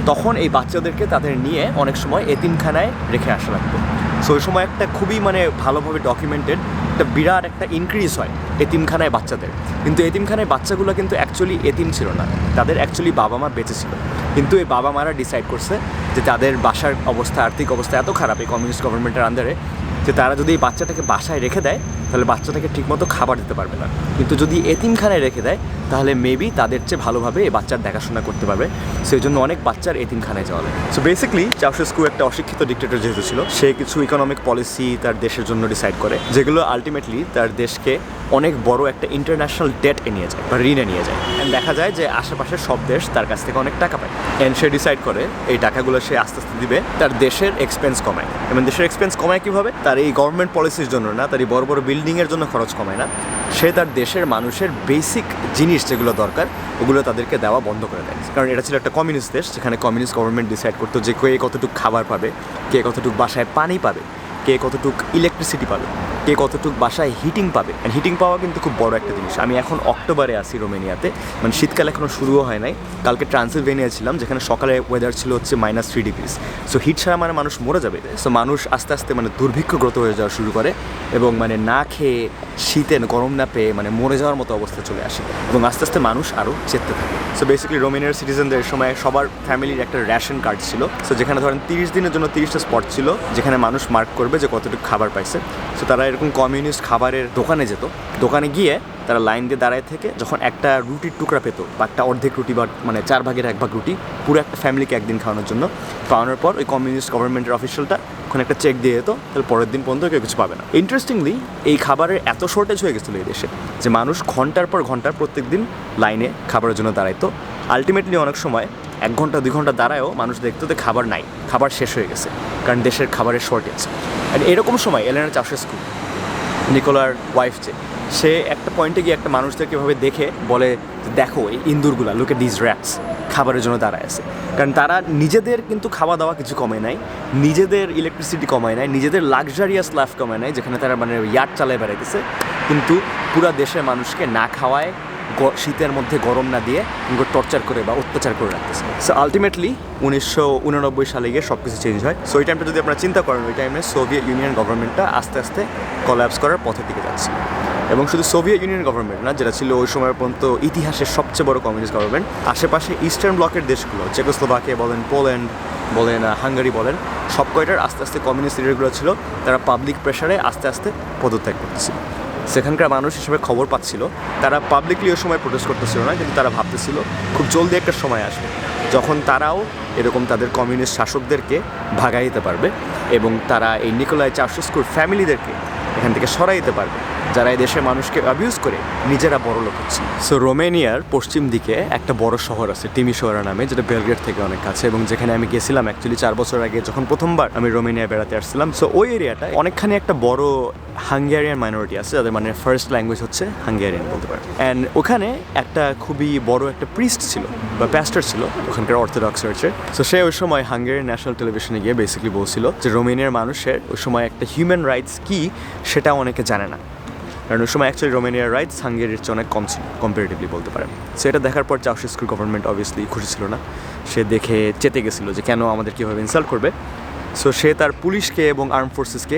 তখন এই বাচ্চাদেরকে তাদের নিয়ে অনেক সময় এতিমখানায় রেখে আসা লাগতো। সো ওই সময় একটা খুবই মানে ভালোভাবে ডকুমেন্টেড একটা বিরাট একটা ইনক্রিজ হয় এতিমখানায় বাচ্চাদের। কিন্তু এতিমখানায় বাচ্চাগুলো কিন্তু অ্যাকচুয়ালি এতিম ছিল না। তাদের অ্যাকচুয়ালি বাবা মা বেঁচে ছিল। কিন্তু এই বাবা মারা ডিসাইড করছে যে তাদের বাসার অবস্থা, আর্থিক অবস্থা এত খারাপ এই কমিউনিস্ট গভর্নমেন্টের আন্ডারে যে তারা যদি এই বাচ্চাটাকে বাসায় রেখে দেয় তাহলে বাচ্চাটাকে ঠিকমতো খাবার দিতে পারবে না। কিন্তু যদি এতিমখানায় রেখে দেয়, তাহলে মেবি তাদের চেয়ে ভালোভাবে এই বাচ্চার দেখাশোনা করতে পারবে। সেই জন্য অনেক বাচ্চার এতিমখানায় যাওয়া লাগে। সো বেসিকলি চাউশেস্কু একটা অশিক্ষিত ডিক্টেটর যেহেতু ছিল, সে কিছু ইকোনমিক পলিসি তার দেশের জন্য ডিসাইড করে, যেগুলো আলটিমেটলি তার দেশকে অনেক বড় একটা ইন্টারন্যাশনাল ডেট এ নিয়ে যায় বা ঋণে নিয়ে যায়। অ্যান্ড দেখা যায় যে আশেপাশের সব দেশ তার কাছ থেকে অনেক টাকা পায়। অ্যান্ড সে ডিসাইড করে এই টাকাগুলো সে আস্তে আস্তে দিবে তার দেশের এক্সপেন্স কমায়। এবং দেশের এক্সপেন্স কমায় কীভাবে? তার এই গভর্নমেন্ট পলিসির জন্য না, তার এই বড় বড় বিল্ডিংয়ের জন্য খরচ কমায় না। সে তার দেশের মানুষের বেসিক জিনিস যেগুলো দরকার, ওগুলো তাদেরকে দেওয়া বন্ধ করে দেয়। কারণ এটা ছিল একটা কমিউনিস্ট দেশ, যেখানে কমিউনিস্ট গভর্নমেন্ট ডিসাইড করতো যে কে কতটুকু খাবার পাবে, কে কতটুকু বাসায় পানি পাবে। কে কতটুকু ইলেকট্রিসিটি পাবে, কে কতটুকু বাসায় হিটিং পাবে। অ্যান্ড হিটিং পাওয়া কিন্তু খুব বড় একটা জিনিস। আমি এখন অক্টোবরে আছি রোমেনিয়াতে। মানে শীতকাল এখনও শুরুও হয় নাই। কালকে ট্রান্সিলভেনিয়া ছিলাম, যেখানে সকালে ওয়েদার ছিল হচ্ছে minus three degrees so heat ছাড়া মানে মানুষ মরে যাবে। সো মানুষ আস্তে আস্তে মানে দুর্ভিক্ষগ্রত হয়ে যাওয়া শুরু করে এবং মানে না খেয়ে শীতে গরম না পেয়ে মানে মরে যাওয়ার মতো অবস্থা চলে আসে। এবং আস্তে আস্তে মানুষ আরও চেতে থাকে। সো বেসিক্যালি রোমেনিয়ার সিটিজেনদের সময় সবার ফ্যামিলির একটা রেশন কার্ড ছিল। সো যেখানে ধরেন তিরিশ দিনের জন্য তিরিশটা স্পট ছিল, যেখানে মানুষ মার্ক করবে যে কতটুকু খাবার পাইছে। সো তারা এরকম কমিউনিস্ট খাবারের দোকানে যেত। দোকানে গিয়ে তারা লাইন দিয়ে দাঁড়ায় থেকে যখন একটা রুটির টুকরা পেতো বা একটা অর্ধেক রুটি বা মানে চার ভাগের এক ভাগ রুটি, পুরো একটা ফ্যামিলিকে একদিন খাওয়ানোর জন্য খাওয়ানোর পর ওই কমিউনিস্ট গভর্নমেন্টের অফিসিয়ালটা ওখানে একটা চেক দিয়ে যেত, তাহলে পরের দিন পর্যন্ত কেউ কিছু পাবে না। ইন্টারেস্টিংলি এই খাবারের এত শর্টেজ হয়ে গেছিল এই দেশে যে মানুষ ঘণ্টার পর ঘণ্টার প্রত্যেক দিন লাইনে খাবারের জন্য দাঁড়াইতো। আলটিমেটলি অনেক সময় এক ঘণ্টা, দুই ঘণ্টা দাঁড়ায়ও মানুষ দেখতো যে খাবার নাই, খাবার শেষ হয়ে গেছে, কারণ দেশের খাবারের শর্টেজ আর এরকম সময় এলেনা চাষেস্কু নিকোলার ওয়াইফ যে, সে একটা পয়েন্টে গিয়ে একটা মানুষদেরকে এভাবে দেখে বলে দেখো, এই ইন্দুরগুলা লুকে ডিজ র্যাটস খাবারের জন্য দাঁড়ায় আছে। কারণ তারা নিজেদের কিন্তু খাওয়া দাওয়া কিছু কমে নাই, নিজেদের ইলেকট্রিসিটি কমায় নাই, নিজেদের লাক্সারিয়াস লাইফ কমায় নাই, যেখানে তারা মানে ইয়ার্ড চালায় বেড়াইতেছে। কিন্তু পুরা দেশের মানুষকে না খাওয়ায় শীতের মধ্যে গরম না দিয়ে টর্চার করে বা অত্যাচার করে রাখতেছে। সো আলটিমেটলি উনিশশো উননব্বই সালে গিয়ে সব কিছু চেঞ্জ হয় সো ওই টাইমটা যদি আপনারা চিন্তা করেন, ওই টাইমে সোভিয়েত ইউনিয়ন গভর্নমেন্টটা আস্তে আস্তে কলাপস করার পথের দিকে যাচ্ছে। এবং শুধু সোভিয়েত ইউনিয়ন গভর্নমেন্ট না, যেটা ছিল ওই সময় পর্যন্ত ইতিহাসের সবচেয়ে বড় কমিউনিস্ট গভর্নমেন্ট আশেপাশে ইস্টার্ন ব্লকের দেশগুলো চেকোস্লোভাকিয়া বলেন পোল্যান্ড বলেন হাঙ্গারি বলেন সব কয়টার আস্তে আস্তে কমিউনিস্ট লিডারগুলো ছিল, তারা পাবলিক প্রেশারে আস্তে আস্তে পদত্যাগ করতেছিল। সেখানকার মানুষ হিসেবে খবর পাচ্ছিল। তারা পাবলিকলি ওই সময় প্রোটেস্ট করতেছিল না, কিন্তু তারা ভাবতেছিল, খুব জলদি একটা সময় আসবে, যখন তারাও এরকম তাদের কমিউনিস্ট শাসকদেরকে ভাগাই দিতে পারবে এবং তারা এই নিকোলাই স্কুল ফ্যামিলিদেরকে এখান থেকে সরাই দিতে পারবে। যারা এই দেশের মানুষকে অ্যাবিউজ করে, নিজেরা বড় লোক হচ্ছে। সো রোমেনিয়ার পশ্চিম দিকে একটা বড় শহর আছে টিমি শহর নামে, যেটা বেলগ্রেড থেকে অনেক কাছে, এবং যেখানে আমি গেছিলাম অ্যাকচুয়ালি চার বছর আগে, যখন প্রথমবার আমি রোমেনিয়া বেড়াতে আসছিলাম। সো ওই এরিয়াটা অনেকখানি একটা বড় হাঙ্গেরিয়ান মাইনরিটি আছে, যাদের মানে ফার্স্ট ল্যাঙ্গুয়েজ হচ্ছে হাঙ্গেরিয়ান বলতে পারে অ্যান্ড ওখানে একটা খুবই বড় একটা প্রিস্ট ছিল, বা প্যাস্টার ছিল, ওখানকার অর্থোডক্স চার্চের সো সে ওই সময় হাঙ্গেরিয়ান ন্যাশনাল টেলিভিশনে গিয়ে বেসিক্যালি বলছিল যে, রোমেনিয়ার মানুষের ওই সময় একটা হিউম্যান রাইটস কি সেটা অনেকে জানে না। কারণ ওই সময় অ্যাকচুয়ালি রোমেনিয়ার রাইটস হাঙ্গেরির চেয়ে অনেক কম ছিল কম্পারেটিভলি বলতে পারেন। সেটা দেখার পর চাউশেস্কুর গভর্নমেন্ট অবভিয়াসলি খুশি ছিল না। সে দেখে চেতে গেছিল যে কেন আমাদের কীভাবে ইনসাল্ট করবে। সো সে তার পুলিশকে এবং আর্ম ফোর্সেসকে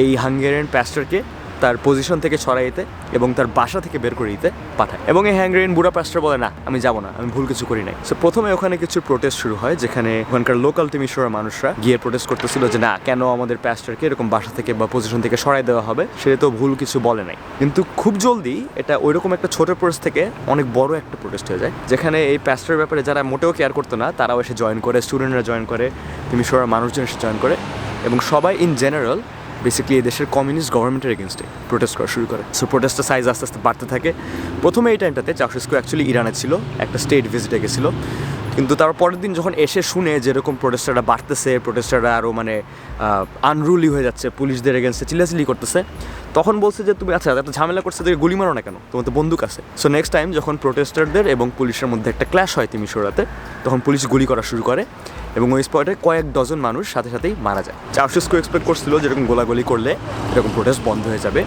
এই হাঙ্গেরিয়ান প্যাস্টারকে তার পজিশন থেকে সরাই দিতে এবং তার বাসা থেকে বের করে দিতে পাঠায়। এবং এই হ্যাঙ্গেরিয়ান বুড়া প্যাস্টার বলে, না, আমি যাব না, আমি ভুল কিছু করি নাই। সো প্রথমে ওখানে কিছু প্রোটেস্ট শুরু হয়, যেখানে ওখানকার লোকাল টিমিশোরের মানুষরা গিয়ে প্রোটেস্ট করতেছিল যে, না, কেন আমাদের প্যাস্টারকে এরকম বাসা থেকে বা পজিশন থেকে সরাই দেওয়া হবে? সে তো ভুল কিছু বলে নাই। কিন্তু খুব জলদি এটা ওইরকম একটা ছোট প্রোটেস্ট থেকে অনেক বড় একটা প্রোটেস্ট হয়ে যায়, যেখানে এই প্যাস্টারের ব্যাপারে যারা মোটেও কেয়ার করতো না, তারাও এসে জয়েন করে স্টুডেন্টরা জয়েন করে টিমিশোরের মানুষজন এসে জয়েন করে, এবং সবাই ইন জেনারেল বেসিক্যালি এই দেশের কমিউনিস্ট গভর্নমেন্টের এগেনস্টে প্রোটেস্ট করা শুরু করে। সো প্রোটেস্টের সাইজ আস্তে আস্তে বাড়তে থাকে। প্রথমে এই টাইমটাতে চাউশেস্কু অ্যাকচুয়ালি ইরানে ছিল, একটা স্টেট ভিজিটে গেছিল। কিন্তু তার পরের দিন যখন এসে শুনে যেরকম প্রোটেস্টাররা বাড়তেছে প্রোটেস্টাররা আরও মানে আনরুলি হয়ে যাচ্ছে, পুলিশদের এগেনস্টে চিল্লাচিল্লি করতেছে, তখন বলছে যে তুমি আচ্ছা একটা ঝামেলা করছে তুমি গুলি মারো না কেন? তোমার তো বন্দুক আছে। সো নেক্সট টাইম যখন প্রোটেস্টারদের এবং পুলিশের মধ্যে একটা ক্ল্যাশ হয় তিমিশোরাতে, তখন পুলিশ গুলি করা শুরু করে। এবং ওই স্পটে কয়েক ডজন মানুষ সাথে সাথেই মারা যায়। চার্সেসকো এক্সপেক্ট করছিল যেরকম গোলাগুলি করলে এরকম প্রোটেস্ট বন্ধ হয়ে যাবে,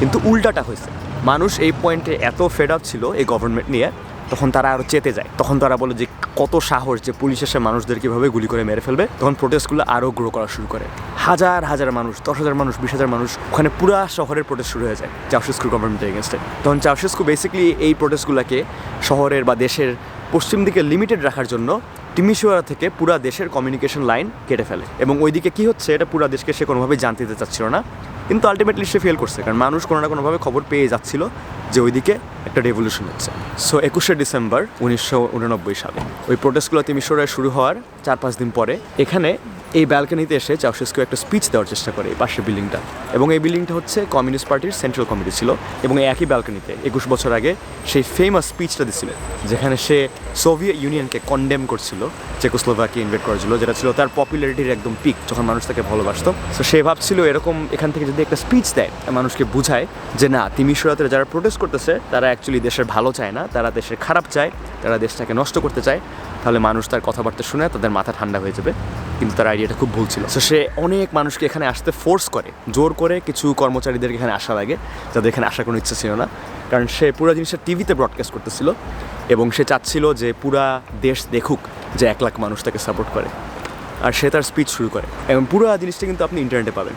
কিন্তু উল্টাটা হয়েছে। মানুষ এই পয়েন্টে এত ফেড আপ ছিল এই গভর্নমেন্ট নিয়ে, তখন তারা আরও চেতে যায়। তখন তারা বলে যে, কত সাহস যে পুলিশ এসে মানুষদের কীভাবে গুলি করে মেরে ফেলবে? তখন প্রোটেস্টগুলো আরও গ্রো করা শুরু করে। হাজার হাজার মানুষ, দশ হাজার মানুষ, বিশ হাজার মানুষ ওখানে পুরা শহরের প্রোটেস্ট শুরু হয়ে যায় চাউশেস্কু গভর্নমেন্টের এগেনস্টে তখন চাউশেস্কু বেসিক্যালি এই প্রোটেস্টগুলোকে শহরের বা দেশের পশ্চিম দিকে লিমিটেড রাখার জন্য টিমিশোয়ারা থেকে পুরা দেশের কমিউনিকেশন লাইন কেটে ফেলে। এবং ওইদিকে কি হচ্ছে, এটা পুরা দেশকে সে কোনোভাবে জানতে দিতে চাচ্ছিল না। কিন্তু আলটিমেটলি সে ফেল করছে, কারণ মানুষ কোনো না কোনোভাবে খবর পেয়ে যাচ্ছিল যে ওইদিকে একটা রেভলিউশন হচ্ছে। সো একুশে ডিসেম্বর উনিশশো উননব্বই সালে। ওই প্রোটেস্টগুলো তিমিশোরায় শুরু হওয়ার চার পাঁচ দিন পরে, এখানে এই ব্যালকনিতে এসে চাউশেস্কু একটা স্পিচ দেওয়ার চেষ্টা করে এই পাশের বিল্ডিংটা এবং এই বিল্ডিংটা হচ্ছে কমিউনিস্ট পার্টির সেন্ট্রাল কমিটি ছিল এবং এই একই ব্যালকনিতে একুশ বছর আগে সেই ফেমাস স্পিচটা দিছিল যেখানে সে সোভিয়েত ইউনিয়নকে কন্ডেম করছিল চেকোস্লোভাকে ইনভেট করেছিল যেটা ছিল তার পপুলারিটির একদম পিক যখন মানুষ তাকে ভালোবাসতো। সো সে ভাবছিল এরকম এখান থেকে যদি একটা স্পিচ দেয়, মানুষকে বুঝায় যে না তিমিশরাতের যারা প্রোটেস্ট করতেছে, তারা অ্যাকচুয়ালি দেশের ভালো চায় না, তারা দেশের খারাপ চায়, তারা দেশটাকে নষ্ট করতে চায়, তাহলে মানুষ তার কথাবার্তা শুনে তাদের মাথা ঠান্ডা হয়ে যাবে। কিন্তু তার আইডিয়াটা খুব ভুল ছিল। সো সে অনেক মানুষকে এখানে আসতে ফোর্স করে। জোর করে কিছু কর্মচারীদের এখানে আসা লাগে যাদের এখানে আসার কোনো ইচ্ছা ছিল না। কারণ সে পুরো জিনিসটা টিভিতে ব্রডকাস্ট করতেছিল এবং সে চাচ্ছিল যে পুরা দেশ দেখুক যে এক লাখ মানুষ তাকে সাপোর্ট করে। আর সে তার স্পিচ শুরু করে। এবং পুরো জিনিসটা কিন্তু আপনি ইন্টারনেটে পাবেন।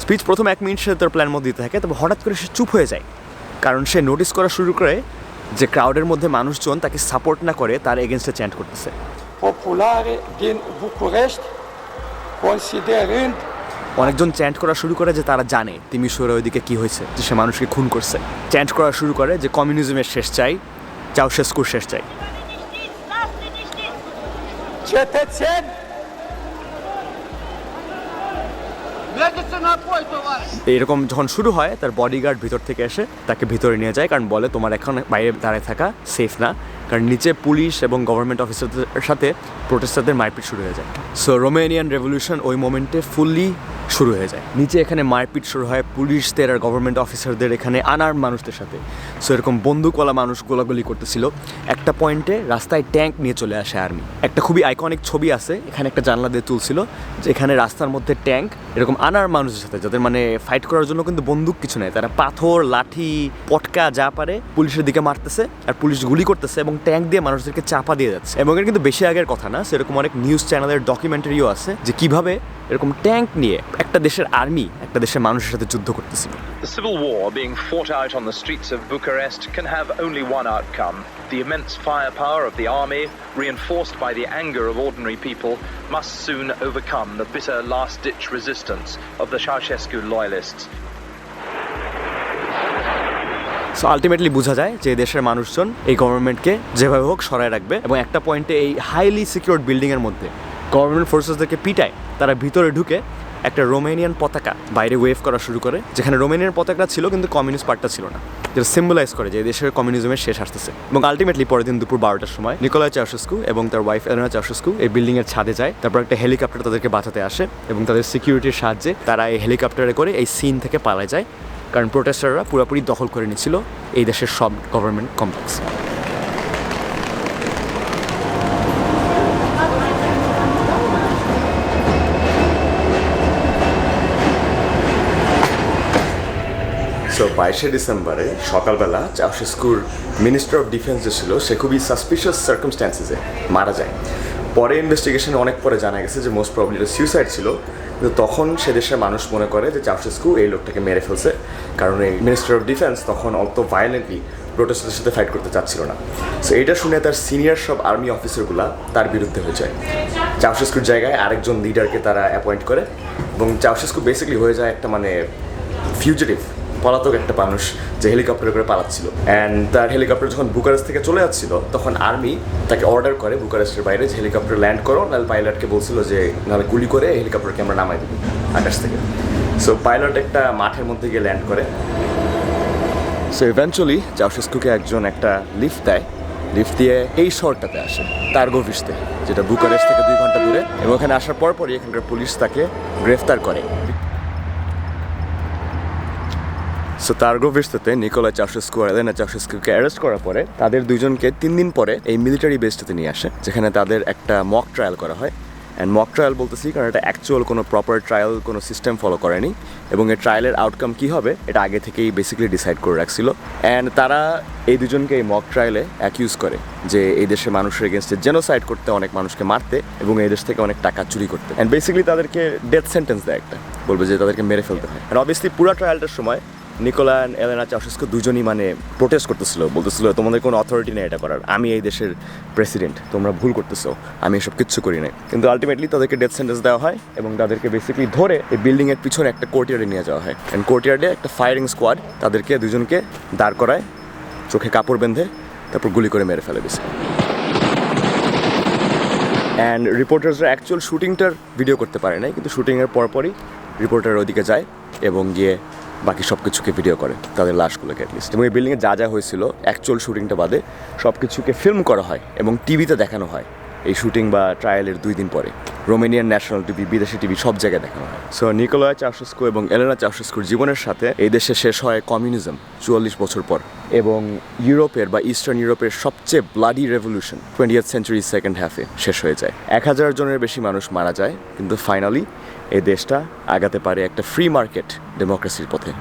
স্পিচ প্রথম এক মিনিট সে তার প্ল্যান মধ্যে দিতে থাকে তবে হঠাৎ করে সে চুপ হয়ে যায়। কারণ সে নোটিস করা শুরু করে যে ক্রাউডের মধ্যে মানুষজন তাকে সাপোর্ট না করে তার এগেনস্টে চ্যান্ট করতেছে। Populare din București, considerând অনেকজন চ্যান্ট করা শুরু করে যে তারা জানে তিমিশোরে ওইদিকে কি হয়েছে যে সে মানুষকে খুন করছে। চ্যান্ট করা শুরু করে যে কমিউনিজমের শেষ চাই চাউশেস্কুর শেষ চাই। cetățeni এরকম যখন শুরু হয়, তার বডিগার্ড ভিতর থেকে এসে তাকে ভিতরে নিয়ে যায়, কারণ বলে তোমার এখন বাইরে দাঁড়িয়ে থাকা সেফ না। কারণ নিচে পুলিশ এবং গভর্নমেন্ট অফিসারদের সাথে প্রোটেস্টারদের মারপিট শুরু হয়ে যায়। সো রোমেনিয়ান রেভলিউশন ওই মোমেন্টে ফুললি শুরু হয়ে যায়। নিচে এখানে মারপিট শুরু হয় পুলিশদের আর গভর্নমেন্ট অফিসারদের এখানে আনার মানুষদের সাথে। সো এরকম বন্দুকওয়ালা মানুষ গোলাগুলি করতেছিল। একটা পয়েন্টে রাস্তায় ট্যাঙ্ক নিয়ে চলে আসে আর্মি একটা খুবই আইকনিক ছবি আছে। এখানে একটা জানলা দিয়ে তুলছিল। যে এখানে রাস্তার মধ্যে ট্যাঙ্ক এরকম আনার মানুষের সাথে, যাদের মানে ফাইট করার জন্য কিন্তু বন্দুক কিছু নেই। তারা পাথর, লাঠি, পটকা যা পারে পুলিশের দিকে মারতেছে। আর পুলিশ গুলি করতেছে এবং ট্যাঙ্ক দিয়ে মানুষদেরকে চাপা দিয়ে যাচ্ছে এবং এটা কিন্তু বেশি আগের কথা না সেরকম অনেক নিউজ চ্যানেলের ডকুমেন্টারিও আছে যে কীভাবে এরকম ট্যাঙ্ক নিয়ে একটা দেশের আর্মি একটা দেশের মানুষের সাথে যুদ্ধ করতেছিল The civil war being fought out on the streets of Bucharest can have only one outcome. The immense firepower of the army, reinforced by the anger of ordinary people, must soon overcome the bitter last ditch resistance of the Ceausescu loyalists. So ultimately বোঝা যায় যে দেশের মানুষজন এই গভর্নমেন্টকে যেভাবে হোক সরায় রাখবে এবং একটা পয়েন্টে এই হাইলি সিকিউরড বিল্ডিংয়ের মধ্যে গভর্নমেন্ট ফোর্সেসদেরকে পিটায়, তারা ভিতরে ঢুকে একটা রোমেনিয়ান পতাকা বাইরে ওয়েভ করা শুরু করে, যেখানে রোমেনিয়ান পতাকা ছিল কিন্তু কমিউনিস্ট পার্টটা ছিল না। যেটা সিম্বলাইজ করে যে দেশের কমিউনিজমের শেষ আসতেছে। এবং আলটিমেটলি পরের দিন দুপুর বারোটার সময় নিকোলাই চাউশেস্কু এবং তার ওয়াইফ এলেনা চাউশেস্কু এই বিল্ডিংয়ের ছাদে যায়, তারপর একটা হেলিকপ্টার তাদেরকে বাঁচাতে আসে এবং তাদের সিকিউরিটির সাহায্যে তারা এই হেলিকপ্টারে করে এই সিন থেকে পালায় যায়। কারণ প্রোটেস্টাররা পুরোপুরি দখল করে নিয়েছিল এই দেশের সব গভর্নমেন্ট কমপ্লেক্স সো বাইশে ডিসেম্বরে সকালবেলা চাউশেস্কুর মিনিস্টার অফ ডিফেন্স যে ছিল, সে খুবই সাসপিশিয়াস সার্কামস্ট্যান্সেসে মারা যায়। পরে ইনভেস্টিগেশনে অনেক পরে জানা গেছে যে মোস্ট প্রবলি সুইসাইড ছিল। কিন্তু তখন সে দেশের মানুষ মনে করে যে চাউশেস্কু এই লোকটাকে মেরে ফেলছে। কারণ এই মিনিস্টার অফ ডিফেন্স তখন অত ভায়োলেন্টলি প্রোটেস্টদের সাথে ফাইট করতে চাচ্ছিল না। সো এটা শুনে তার সিনিয়র সব আর্মি অফিসারগুলো তার বিরুদ্ধে হয়ে যায়। চাউশেস্কুর জায়গায় আরেকজন লিডারকে তারা অ্যাপয়েন্ট করে এবং চাউশেস্কু বেসিক্যালি হয়ে যায় একটা মানে ফিউজিটিভ পলাতক একটা মানুষ যে হেলিকপ্টারে করে পালাচ্ছিল। অ্যান্ড তার হেলিকপ্টার যখন বুকারেস্ট থেকে চলে যাচ্ছিল, তখন আর্মি তাকে অর্ডার করে বুকারেস্টের বাইরে যে হেলিকপ্টার ল্যান্ড করো, নাহলে পাইলটকে বলছিল যে, নাহলে গুলি করে হেলিকপ্টারকে আমরা নামাই দেবো আকাশ থেকে। সো পাইলট একটা মাঠের মধ্যে গিয়ে ল্যান্ড করে। সো ইভেনচুয়ালি চাউশেস্কুকে একজন একটা লিফট দেয়। লিফট দিয়ে এই শহরটাতে আসে তার্গোভিসতে যেটা বুকারেস্ট থেকে দুই ঘণ্টা দূরে। এবং ওখানে আসার পর পরই এখানকার পুলিশ তাকে গ্রেফতার করে। সো তার্গোভিস্তাতে নিকোলা চাউশেস্কু আর এলেনা চাউশেস্কুকে অ্যারেস্ট করার পরে তাদের দুজনকে তিন দিন পরে এই মিলিটারি বেসটাতে নিয়ে আসে, যেখানে তাদের একটা মক ট্রায়াল করা হয়। অ্যান্ড মক ট্রায়াল বলতেছি কারণ এটা অ্যাকচুয়াল কোনো প্রপার ট্রায়াল কোনো সিস্টেম ফলো করেনি। এবং এই ট্রায়ালের আউটকাম কী হবে, এটা আগে থেকেই বেসিক্যালি ডিসাইড করে রাখছিল। অ্যান্ড তারা এই দুজনকে এই মক ট্রায়ালে অ্যাকিউজ করে যে এই দেশের মানুষের এগেনস্টে জেনোসাইড করতে অনেক মানুষকে মারতে এবং এই দেশ থেকে অনেক টাকা চুরি করতে। অ্যান্ড বেসিক্যালি তাদেরকে ডেথ সেন্টেন্স দেয় একটা, বলবে যে তাদেরকে মেরে ফেলতে হয়। অ্যান্ড অবভিয়াসলি পুরো ট্রায়ালটার সময় নিকোলা অ্যান্ড এলেনা চাউসেস্কো দুজনই মানে প্রোটেস্ট করতেছিল, বলতেছিল, তোমাদের কোনো অথরিটি নেই এটা করার। আমি এই দেশের প্রেসিডেন্ট তোমরা ভুল করতেছো। আমি এসব কিচ্ছু করি নাই। কিন্তু আলটিমেটলি তাদেরকে ডেথ সেন্টেন্স দেওয়া হয় এবং তাদেরকে বেসিক্যালি ধরে এই বিল্ডিংয়ের পিছনে একটা কোর্টিয়ার্ডে নিয়ে যাওয়া হয়। অ্যান্ড কোর্টিয়ার্ডে একটা ফায়ারিং স্কোয়াড তাদেরকে, দুজনকে দাঁড় করায়, চোখে কাপড় বেঁধে, তারপর গুলি করে মেরে ফেলে বেশি অ্যান্ড রিপোর্টার্সরা অ্যাকচুয়াল শুটিংটার ভিডিও করতে পারে নাই, কিন্তু শুটিংয়ের পরপরই রিপোর্টার ওদিকে যায় এবং গিয়ে বাকি সব কিছুকে ভিডিও করে, তাদের লাশগুলোকে অ্যাটলিস্ট এবং এই বিল্ডিংয়ে যা যা হয়েছিল অ্যাকচুয়াল শুটিংটা বাদে সব কিছুকে ফিল্ম করা হয় এবং টিভিতে দেখানো হয়। এই শুটিং বা ট্রায়ালের দুই দিন পরে। রোমেনিয়ান ন্যাশনাল টিভি বিদেশি টিভি সব জায়গায় দেখানো হয়। সো নিকোলয় চাউসেস্কো এবং এলেনা চাউসেস্কোর জীবনের সাথে এই দেশে শেষ হয় কমিউনিজম চুয়াল্লিশ বছর পর। এবং ইউরোপের বা ইস্টার্ন ইউরোপের সবচেয়ে bloody revolution twenty century second হাফে শেষ হয়ে যায়। এক হাজার জনের বেশি মানুষ মারা যায়, কিন্তু ফাইনালি এই দেশটা আগাতে পারে একটা ফ্রি মার্কেট ডেমোক্রেসির পথে।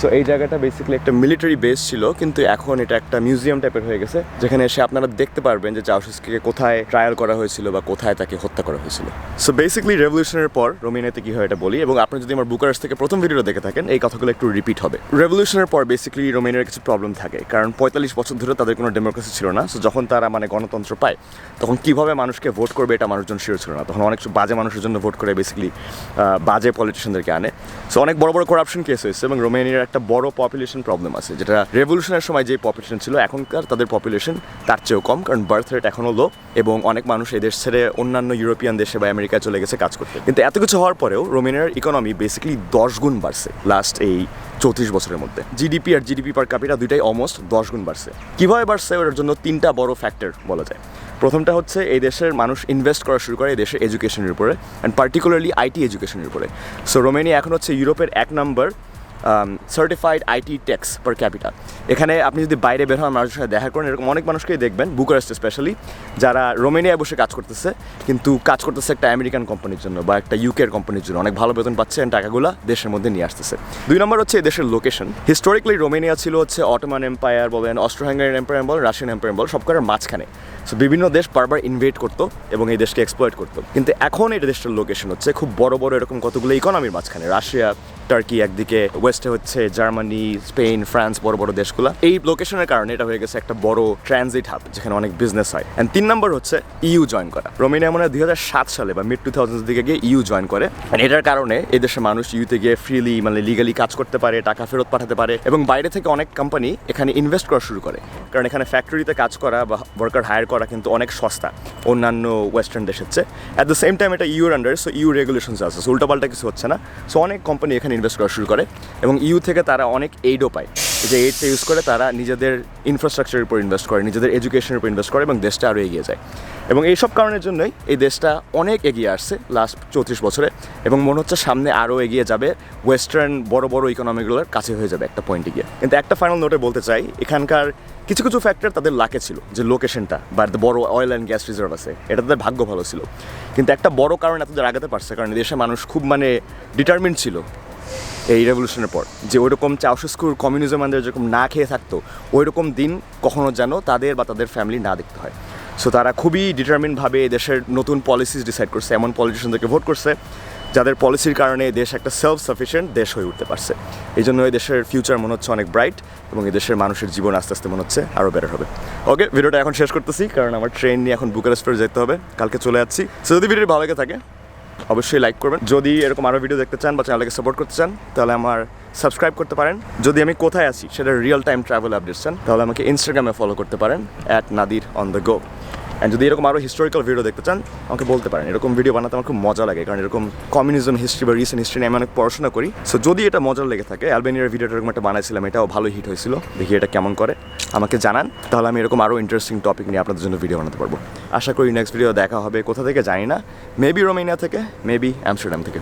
সো এই জায়গাটা বেসিক্যালি একটা মিলিটারি বেস ছিল, কিন্তু এখন এটা একটা মিউজিয়াম টাইপের হয়ে গেছে, যেখানে এসে আপনারা দেখতে পারবেন যে চাউসেস্কিকে কোথায় ট্রায়াল করা হয়েছিল বা কোথায় তাকে হত্যা করা হয়েছিল। সো বেসিক্যালি রেভলিউশনের পর রোমিনিয়াতে কি হয় এটা বলি, এবং আপনি যদি আমার বুকারেস থেকে প্রথম ভিডিওটা দেখে থাকেন, এই কথাগুলো একটু রিপিট হবে। রেভলিউশনের পর বেসিক্যালি রোমেনিয়ার কিছু প্রবলেম থাকে, কারণ পঁয়তাল্লিশ বছর ধরে তাদের কোনো ডেমোক্রেসি ছিল না সো যখন তারা মানে গণতন্ত্র পায়, তখন কীভাবে মানুষকে ভোট করবে এটা মানুষজন শিওর ছিল না, তখন অনেক বাজে মানুষের জন্য ভোট করে বেসিক্যালি বাজে পলিটিশিয়ানদেরকে আনে। সো অনেক বড় বড় করাপশন কেস হয়েছে, এবং রোমেনিয়ার একটা বড় পপুলেশন প্রবলেম আছে, যেটা রেভলিউশনের সময় যে পপুলেশন ছিল, এখনকার তাদের পপুলেশন তার চেয়েও কম, কারণ বার্থ রেট এখনও লো এবং অনেক মানুষ এই দেশ ছেড়ে অন্যান্য ইউরোপিয়ান দেশে বা আমেরিকায় চলে গেছে কাজ করতে। কিন্তু এত কিছু হওয়ার পরেও রোমেনিয়ার ইকোনমি বেসিক্যালি দশ গুণ বাড়ছে লাস্ট এই চৌত্রিশ বছরের মধ্যে। জিডিপি আর জিডিপি পার ক্যাপিটা দুইটাই অলমোস্ট দশ গুণ বাড়ছে। কীভাবে বাড়ছে ওটার জন্য তিনটা বড় ফ্যাক্টর বলা যায়। প্রথমটা হচ্ছে এই দেশের মানুষ ইনভেস্ট করা শুরু করে এই দেশের এডুকেশনের উপরে অ্যান্ড পার্টিকুলারলি আইটি এডুকেশনের উপরে। সো রোমেনিয়া এখন হচ্ছে ইউরোপের এক number certified IT tax per capital এখানে আপনি যদি বাইরে বের হন মানুষের সাথে দেখা করেন, এরকম অনেক মানুষকেই দেখবেন, বুকারেস্ট স্পেশালি যারা রোমেনিয়ায় বসে কাজ করতেছে, কিন্তু কাজ করতেছে একটা আমেরিকান কোম্পানির জন্য বা একটা ইউকের কোম্পানির জন্য। অনেক ভালো বেতন পাচ্ছে টাকাগুলো দেশের মধ্যে নিয়ে আসতেছে। দুই নম্বর হচ্ছে দেশের লোকেশন হিস্টোরিক্যালি রোমেনিয়া ছিল হচ্ছে অটোমান এম্পায়ার বলেন অস্ট্রো হাঙ্গারিয়ান এম্পায়ার বলেন রাশিয়ান এম্পায়ার বল সব করার মাঝখানে। সো বিভিন্ন দেশ বারবার ইনভেট করতো এবং এই দেশকে এক্সপ্লয়েট করতো। কিন্তু এখন এই দেশটার লোকেশন হচ্ছে খুব বড় বড় এরকম কতগুলো ইকোনমির মাঝখানে। রাশিয়া টার্কি একদিকে ওয়েস্টে হচ্ছে জার্মানি স্পেন ফ্রান্স বড় বড় দেশগুলো এই লোকেশনের কারণে এটা হয়ে গেছে একটা বড় ট্রানজিট হাব যেখানে অনেক বিজনেস হয়। অ্যান্ড তিন নম্বর হচ্ছে ইউ জয়েন করা। রোমেনিয়া মনে হয় দুই হাজার সাত সালে বা মিড টু থাউজেন্ড দিকে গিয়ে ইউ জয়েন করে। অ্যান্ড এটার কারণে এই দেশের মানুষ ইউতে গিয়ে ফ্রিলি মানে লিগালি কাজ করতে পারে, টাকা ফেরত পাঠাতে পারে এবং বাইরে থেকে অনেক কোম্পানি এখানে ইনভেস্ট করা শুরু করে। কারণ এখানে ফ্যাক্টরিতে কাজ করা বা ওয়ার্কার হায়ার করা কিন্তু অনেক সস্তা অন্যান্য ওয়েস্টার্ন দেশের চেয়ে। অ্যাট দ্য সেম টাইম এটা ইউর আন্ডার সো ইউ রেগুলেশনস আছে সো উল্টাপাল্টা কিছু হচ্ছে না। সো অনেক কোম্পানি এখানে ইনভেস্ট করা শুরু করে এবং ইউ থেকে তারা অনেক এইডও পায়। যে এইডটা ইউজ করে তারা নিজেদের ইনফ্রাস্ট্রাকচারের উপর ইনভেস্ট করে, নিজেদের এডুকেশনের উপর ইনভেস্ট করে এবং দেশটা আরও এগিয়ে যায়। এবং এই সব কারণের জন্যই এই দেশটা অনেক এগিয়ে আসছে লাস্ট চৌত্রিশ বছরে এবং মনে হচ্ছে সামনে আরও এগিয়ে যাবে ওয়েস্টার্ন বড় বড় ইকোনমিগুলোর কাছে হয়ে যাবে একটা পয়েন্টে গিয়ে। কিন্তু একটা ফাইনাল নোটে বলতে চাই, এখানকার কিছু কিছু ফ্যাক্টর তাদের লাকে ছিল, যে লোকেশনটা বা বড় অয়েল অ্যান্ড গ্যাস রিজার্ভ আছে, এটা তাদের ভাগ্য ভালো ছিল। কিন্তু একটা বড় কারণ এতদের আগাতে পারছে, কারণ দেশের মানুষ খুব মানে ডিটারমিন ছিল এই রেভলিউশনের পর, যে ওইরকম চাউসেস্কুর কমিউনিজম আমাদের যেরকম না খেয়ে থাকতো, ওইরকম দিন কখনো যেন তাদের বা তাদের ফ্যামিলি না দেখতে হয়। সো তারা খুবই ডিটারমিনভাবে দেশের নতুন পলিসিস ডিসাইড করছে, এমন পলিটিশিয়ানদেরকে ভোট করছে, যাদের পলিসির কারণে দেশ একটা সেলফ সাফিসিয়েন্ট দেশ হয়ে উঠতে পারছে। এই জন্য এই দেশের ফিউচার মনে হচ্ছে অনেক ব্রাইট এবং এই দেশের মানুষের জীবন আস্তে আস্তে মনে হচ্ছে আরও বেটার হবে। ওকে ভিডিওটা এখন শেষ করতেছি, কারণ আমার ট্রেন নিয়ে এখন বুকারেস্ট যেতে হবে। কালকে চলে যাচ্ছি। সো যদি ভিডিওটি ভালো লেগে থাকে অবশ্যই লাইক করবেন। যদি এরকম আরও ভিডিও দেখতে চান বা চ্যানেলকে সাপোর্ট করতে চান, তাহলে আমার সাবস্ক্রাইব করতে পারেন। যদি আমি কোথায় আছি, সেটা রিয়েল টাইম ট্রাভেল আপডেট চান, তাহলে আমাকে ইনস্টাগ্রামে ফলো করতে পারেন at Nadir on the go and যদি এরকম আরও হিস্টোরিক্যাল ভিডিও দেখতে চান, আমাকে বলতে পারেন। এরকম ভিডিও বানাতে আমার খুব মজা লাগে, কারণ এরকম কমিউনিজম হিস্ট্রি বা রিসেন্ট হিস্ট্রি নিয়ে আমি অনেক পড়াশোনা করি। সো যদি এটা মজার লেগে থাকে অ্যালবেনিয়ার ভিডিওটা এরকম একটা বানাইছিলাম, এটাও ভালো হিট হয়েছিল। দেখি এটা কেমন করে। আমাকে জানান, তাহলে আমি এরকম আরও ইন্টারেস্টিং টপিক নিয়ে আপনাদের জন্য ভিডিও বানাতে পারব। আশা করি নেক্সট ভিডিও দেখা হবে, কোথা থেকে জানি না। মেবি রোমেনিয়া থেকে মেবি অ্যামস্টারডাম থেকে।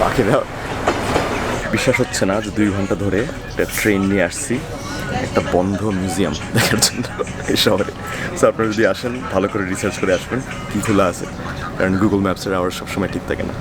পাখিরা বিশ্বাস হচ্ছে না যে দুই ঘণ্টা ধরে একটা ট্রেন নিয়ে আসছি। একটা বন্ধ মিউজিয়াম দেখার জন্য এই শহরে। সো আপনারা যদি আসেন, ভালো করে রিসার্চ করে আসবেন, কী খোলা আছে। কারণ গুগল ম্যাপসের আওয়ার সবসময় ঠিক থাকে না।